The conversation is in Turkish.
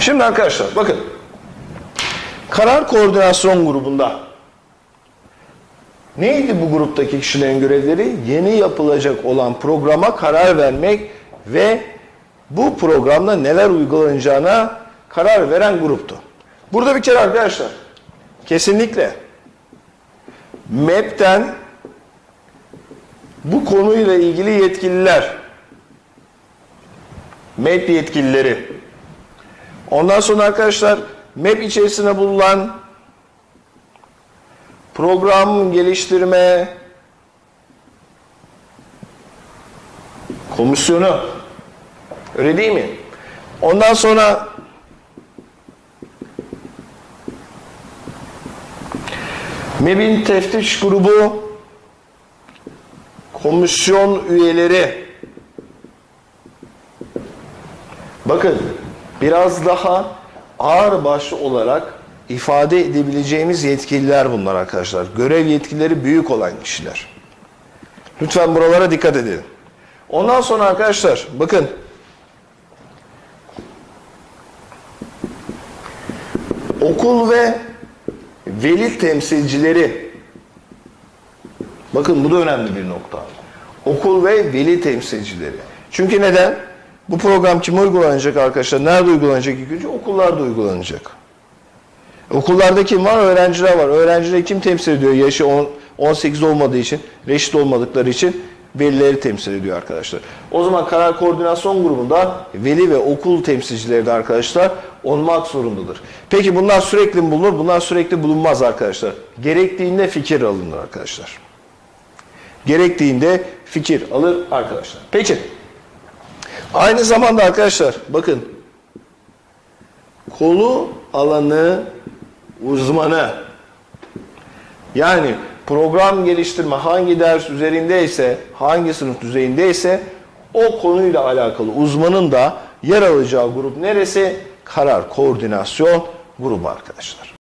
Şimdi arkadaşlar bakın. Karar koordinasyon grubunda neydi bu gruptaki kişilerin görevleri? Yeni yapılacak olan programa karar vermek ve bu programda neler uygulanacağına karar veren gruptu. Burada bir kere arkadaşlar kesinlikle MEP'ten bu konuyla ilgili yetkililer MEP yetkilileri ondan sonra arkadaşlar MEP içerisinde bulunan program geliştirme komisyonu öyle değil mi? Ondan sonra MEB'in teftiş grubu komisyon üyeleri bakın biraz daha ağır başlı olarak ifade edebileceğimiz yetkililer bunlar arkadaşlar. Görev yetkileri büyük olan kişiler. Lütfen buralara dikkat edin. Ondan sonra arkadaşlar bakın okul ve veli temsilcileri bakın bu da önemli bir nokta. Okul ve veli temsilcileri. Çünkü neden? Bu program kime uygulanacak arkadaşlar? Nerede uygulanacak ilk önce? Okullarda uygulanacak. Okullarda kim var? Öğrenciler var. Öğrencileri kim temsil ediyor? Yaşı 10, 18 olmadığı için, reşit olmadıkları için velileri temsil ediyor arkadaşlar. O zaman karar koordinasyon grubunda veli ve okul temsilcileri de arkadaşlar olmak zorundadır. Peki bunlar sürekli mi bulunur? Bunlar sürekli bulunmaz arkadaşlar. Gerektiğinde fikir alınır arkadaşlar. Gerektiğinde fikir alır arkadaşlar. Peki. Aynı zamanda arkadaşlar bakın kolu alanı uzmanı yani program geliştirme hangi ders üzerindeyse hangi sınıf düzeyindeyse o konuyla alakalı uzmanın da yer alacağı grup neresi? Karar koordinasyon grubu arkadaşlar.